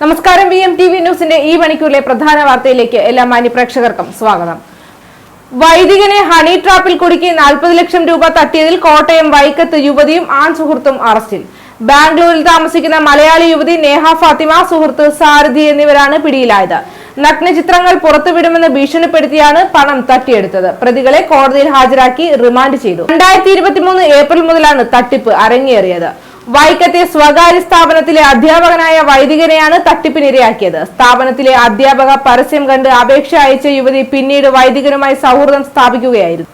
നമസ്കാരം. V M T V ന്യൂസിന്റെ ഈ മണിക്കൂറിലെ പ്രധാന വാർത്തയിലേക്ക് എല്ലാ മാന്യപ്രേക്ഷകർക്കും സ്വാഗതം. വൈദികനെ ഹണി ട്രാപ്പിൽ കുടുക്കി നാൽപ്പത് ലക്ഷം രൂപ തട്ടിയതിൽ കോട്ടയം വൈക്കത്ത് യുവതിയും ആൺ സുഹൃത്തും അറസ്റ്റിൽ. ബാംഗ്ലൂരിൽ താമസിക്കുന്ന മലയാളി യുവതി നേഹ ഫാത്തിമ സുഹൃത്ത് സാരഥി എന്നിവരാണ് പിടിയിലായത്. നഗ്നചിത്രങ്ങൾ പുറത്തുവിടുമെന്ന് ഭീഷണിപ്പെടുത്തിയാണ് പണം തട്ടിയെടുത്തത്. പ്രതികളെ കോടതിയിൽ ഹാജരാക്കി റിമാൻഡ് ചെയ്തു. രണ്ടായിരത്തി ഇരുപത്തിമൂന്ന് ഏപ്രിൽ മുതലാണ് തട്ടിപ്പ് അരങ്ങേറിയത്. വൈക്കത്തെ സ്വകാര്യ സ്ഥാപനത്തിലെ അധ്യാപകനായ വൈദികനെയാണ് തട്ടിപ്പിനിരയാക്കിയത് സ്ഥാപനത്തിലെ അധ്യാപക പരസ്യം കണ്ട് അപേക്ഷ അയച്ച യുവതി പിന്നീട് വൈദികനുമായി സൗഹൃദം സ്ഥാപിക്കുകയായിരുന്നു.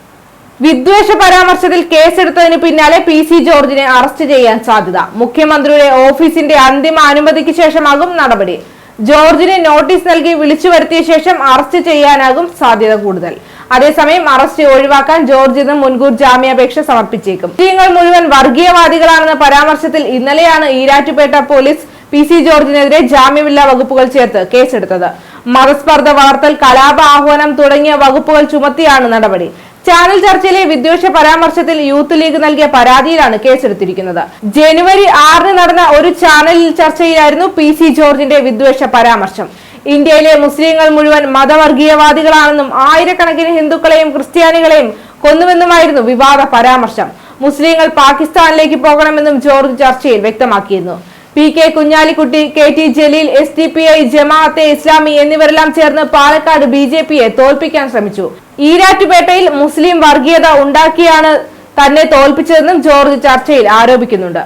വിദ്വേഷ പരാമർശത്തിൽ കേസെടുത്തതിന് പിന്നാലെ പി സി ജോർജിനെ അറസ്റ്റ് ചെയ്യാൻ സാധ്യത. മുഖ്യമന്ത്രിയുടെ ഓഫീസിന്റെ അന്തിമ അനുമതിക്ക് ശേഷമാകും നടപടി. ജോർജിനെ നോട്ടീസ് നൽകി വിളിച്ചു വരുത്തിയ ശേഷം അറസ്റ്റ് ചെയ്യാനാകും സാധ്യത കൂടുതൽ. അതേസമയം അറസ്റ്റ് ഒഴിവാക്കാൻ ജോർജ് ഇന്ന് മുൻകൂർ ജാമ്യാപേക്ഷ സമർപ്പിച്ചേക്കും. മുസ്ലിങ്ങൾ മുഴുവൻ വർഗീയവാദികളാണെന്ന പരാമർശത്തിൽ ഇന്നലെയാണ് ഈരാറ്റുപേട്ട പോലീസ് പി സി ജോർജിനെതിരെ ജാമ്യമില്ലാ വകുപ്പുകൾ ചേർത്ത് കേസെടുത്തത്. മതസ്പർദ്ധ വളർത്തൽ കലാപ ആഹ്വാനം തുടങ്ങിയ വകുപ്പുകൾ ചുമത്തിയാണ് നടപടി. ചാനൽ ചർച്ചയിലെ വിദ്വേഷ പരാമർശത്തിൽ യൂത്ത് ലീഗ് നൽകിയ പരാതിയിലാണ് കേസെടുത്തിരിക്കുന്നത്. ജനുവരി ആറിന് നടന്ന ഒരു ചാനൽ ചർച്ചയിലായിരുന്നു പി സി ജോർജിന്റെ വിദ്വേഷ പരാമർശം. ഇന്ത്യയിലെ മുസ്ലിങ്ങൾ മുഴുവൻ മതവർഗീയവാദികളാണെന്നും ആയിരക്കണക്കിന് ഹിന്ദുക്കളെയും ക്രിസ്ത്യാനികളെയും കൊന്നുവെന്നുമായിരുന്നു വിവാദ പരാമർശം. മുസ്ലിങ്ങൾ പാകിസ്ഥാനിലേക്ക് പോകണമെന്നും ജോർജ് ചർച്ചയിൽ വ്യക്തമാക്കിയിരുന്നു. P K Kunhalikutty K T Jaleel S D P I Jamaat-e Islami എന്നിവരെല്ലാം ചേർന്ന് പാലക്കാട് ബി ജെ പിയെ തോൽപ്പിക്കാൻ ശ്രമിച്ചു. ഈരാറ്റുപേട്ടയിൽ മുസ്ലിം വർഗീയത ഉണ്ടാക്കിയാണ് തന്നെ തോൽപ്പിച്ചതെന്നും ജോർജ് ചർച്ചയിൽ ആരോപിക്കുന്നുണ്ട്.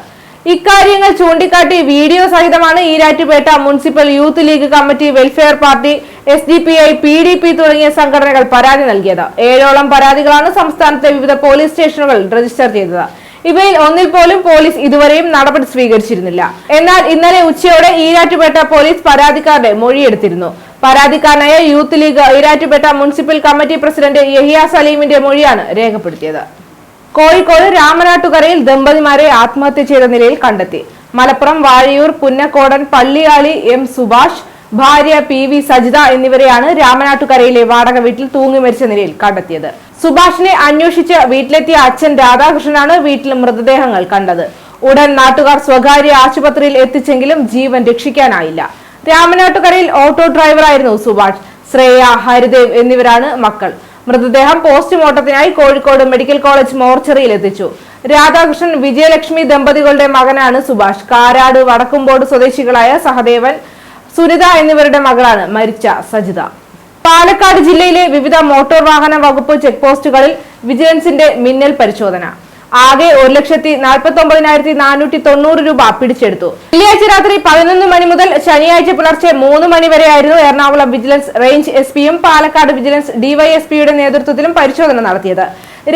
ഇക്കാര്യങ്ങൾ ചൂണ്ടിക്കാട്ടി video സഹിതമാണ് Erattupetta municipal youth league committee welfare party S D P I P D P തുടങ്ങിയ സംഘടനകൾ പരാതി നൽകിയത്. ഏഴോളം പരാതികളാണ് സംസ്ഥാനത്തെ വിവിധ പോലീസ് സ്റ്റേഷനുകൾ രജിസ്റ്റർ ചെയ്തത്. ഇവയിൽ ഒന്നിൽ പോലും പോലീസ് ഇതുവരെയും നടപടി സ്വീകരിച്ചിരുന്നില്ല. എന്നാൽ ഇന്നലെ ഉച്ചയോടെ ഈരാറ്റുപേട്ട പോലീസ് പരാതിക്കാരുടെ മൊഴിയെടുത്തിരുന്നു. പരാതിക്കാരനായ youth league Erattupetta municipal committee president Yahiya സലീമിന്റെ മൊഴിയാണ് രേഖപ്പെടുത്തിയത്. കോഴിക്കോട് രാമനാട്ടുകരയിൽ ദമ്പതിമാരെ ആത്മഹത്യ ചെയ്ത നിലയിൽ കണ്ടെത്തി. മലപ്പുറം വാഴയൂർ പുന്നക്കോടൻ പള്ളിയാളി എം സുഭാഷ് ഭാര്യ പി വി സജിത എന്നിവരെയാണ് രാമനാട്ടുകരയിലെ വാടക വീട്ടിൽ തൂങ്ങി മരിച്ച നിലയിൽ കണ്ടെത്തിയത്. സുഭാഷിനെ അന്വേഷിച്ച് വീട്ടിലെത്തിയ അച്ഛൻ രാധാകൃഷ്ണനാണ് വീട്ടിൽ മൃതദേഹങ്ങൾ കണ്ടത്. ഉടൻ നാട്ടുകാർ സ്വകാര്യ ആശുപത്രിയിൽ എത്തിച്ചെങ്കിലും ജീവൻ രക്ഷിക്കാനായില്ല. രാമനാട്ടുകരയിൽ ഓട്ടോ ഡ്രൈവറായിരുന്നു സുഭാഷ്. ശ്രേയ ഹരിദേവ് എന്നിവരാണ് മക്കൾ. മൃതദേഹം പോസ്റ്റ്മോർട്ടത്തിനായി കോഴിക്കോട് മെഡിക്കൽ കോളേജ് മോർച്ചറിയിൽ എത്തിച്ചു. രാധാകൃഷ്ണൻ വിജയലക്ഷ്മി ദമ്പതികളുടെ മകനാണ് സുഭാഷ്. കാരാട് വടക്കുംപോട് സ്വദേശികളായ സഹദേവൻ സുനിത എന്നിവരുടെ മകളാണ് മരിച്ച സജിത. പാലക്കാട് ജില്ലയിലെ വിവിധ മോട്ടോർ വാഹന വകുപ്പ് ചെക്ക് പോസ്റ്റുകളിൽ വിജിലൻസിന്റെ മിന്നൽ പരിശോധന. ആകെ ഒരു ലക്ഷത്തി നാൽപ്പത്തി ഒമ്പതിനായിരത്തി നാനൂറ്റി തൊണ്ണൂറ് രൂപ പിടിച്ചെടുത്തു. വെള്ളിയാഴ്ച രാത്രി പതിനൊന്ന് മണി മുതൽ ശനിയാഴ്ച പുലർച്ചെ മൂന്ന് മണി വരെയായിരുന്നു എറണാകുളം വിജിലൻസ് റേഞ്ച് എസ് പിയും പാലക്കാട് വിജിലൻസ് ഡിവൈഎസ്പിയുടെ നേതൃത്വത്തിലും പരിശോധന നടത്തിയത്.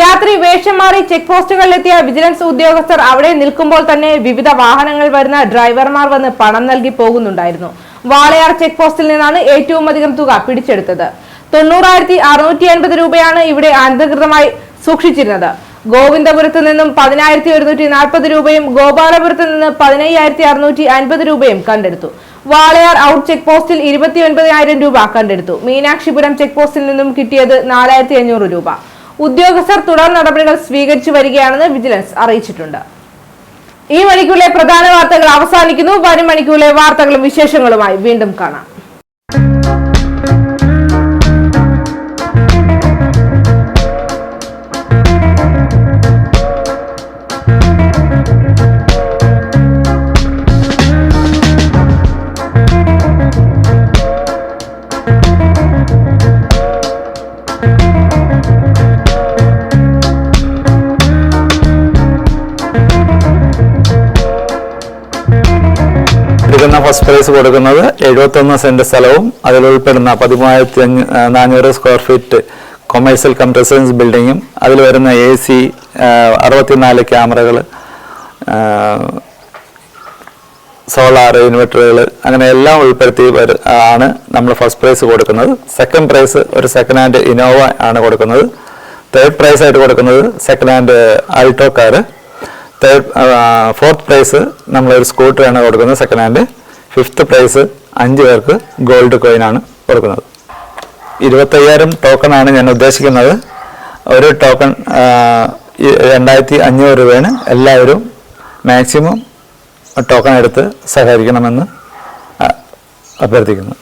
രാത്രി വേഷം മാറി ചെക്ക് പോസ്റ്റുകളിലെത്തിയ വിജിലൻസ് ഉദ്യോഗസ്ഥർ അവിടെ നിൽക്കുമ്പോൾ തന്നെ വിവിധ വാഹനങ്ങൾ വരുന്ന ഡ്രൈവർമാർ വന്ന് പണം നൽകി പോകുന്നുണ്ടായിരുന്നു. വാളയാർ ചെക്ക് പോസ്റ്റിൽ നിന്നാണ് ഏറ്റവും അധികം തുക പിടിച്ചെടുത്തത്. തൊണ്ണൂറായിരത്തി അറുന്നൂറ്റി അൻപത് രൂപയാണ് ഇവിടെ അനധികൃതമായി സൂക്ഷിച്ചിരുന്നത്. ഗോവിന്ദപുരത്ത് നിന്നും പതിനായിരത്തി ഒരുന്നൂറ്റി നാൽപ്പത് രൂപയും ഗോപാലപുരത്ത് നിന്ന് പതിനയ്യായിരത്തി അറുന്നൂറ്റി അൻപത് രൂപയും കണ്ടെടുത്തു. വാളയാർ ഔട്ട് ചെക്ക് പോസ്റ്റിൽ ഇരുപത്തി ഒൻപതിനായിരം രൂപ കണ്ടെടുത്തു. മീനാക്ഷിപുരം ചെക്ക് പോസ്റ്റിൽ നിന്നും കിട്ടിയത് നാലായിരത്തി അഞ്ഞൂറ് രൂപ. ഉദ്യോഗസ്ഥർ തുടർ നടപടികൾ സ്വീകരിച്ചു വരികയാണെന്ന് വിജിലൻസ് അറിയിച്ചിട്ടുണ്ട്. ഈ മണിക്കൂറിലെ പ്രധാന വാർത്തകൾ അവസാനിക്കുന്നു. വരും മണിക്കൂറിലെ വാർത്തകളും വിശേഷങ്ങളുമായി വീണ്ടും കാണാം. എടുക്കുന്ന ഫസ്റ്റ് പ്രൈസ് കൊടുക്കുന്നത് എഴുപത്തൊന്ന് സെന്റ് സ്ഥലവും അതിൽ ഉൾപ്പെടുന്ന പതിമൂവായിരത്തി നാനൂറ് square feet commercial cum residence ബിൽഡിങ്ങും അതിൽ വരുന്ന എ സി അറുപത്തിനാല് ക്യാമറകൾ സോളാർ ഇൻവെർട്ടറുകൾ അങ്ങനെ എല്ലാം ഉൾപ്പെടുത്തി ആണ് നമ്മൾ ഫസ്റ്റ് പ്രൈസ് കൊടുക്കുന്നത്. സെക്കൻഡ് പ്രൈസ് ഒരു സെക്കൻഡ് ഹാൻഡ് ഇനോവ ആണ് കൊടുക്കുന്നത്. തേർഡ് പ്രൈസ് ആയിട്ട് കൊടുക്കുന്നത് second hand Alto car third fourth prize നമ്മളൊരു സ്കൂട്ടറാണ് കൊടുക്കുന്നത്. സെക്കൻഡ് ഹാൻഡ് ഫിഫ്ത്ത് പ്രൈസ് അഞ്ച് പേർക്ക് ഗോൾഡ് കോയിനാണ് കൊടുക്കുന്നത്. ഇരുപത്തയ്യായിരം ടോക്കണാണ് ഞാൻ ഉദ്ദേശിക്കുന്നത്. ഒരു ടോക്കൺ രണ്ടായിരത്തി അഞ്ഞൂറ് രൂപയാണ് എല്ലാവരും മാക്സിമം ടോക്കൺ എടുത്ത് സഹകരിക്കണമെന്ന് അഭ്യർത്ഥിക്കുന്നു.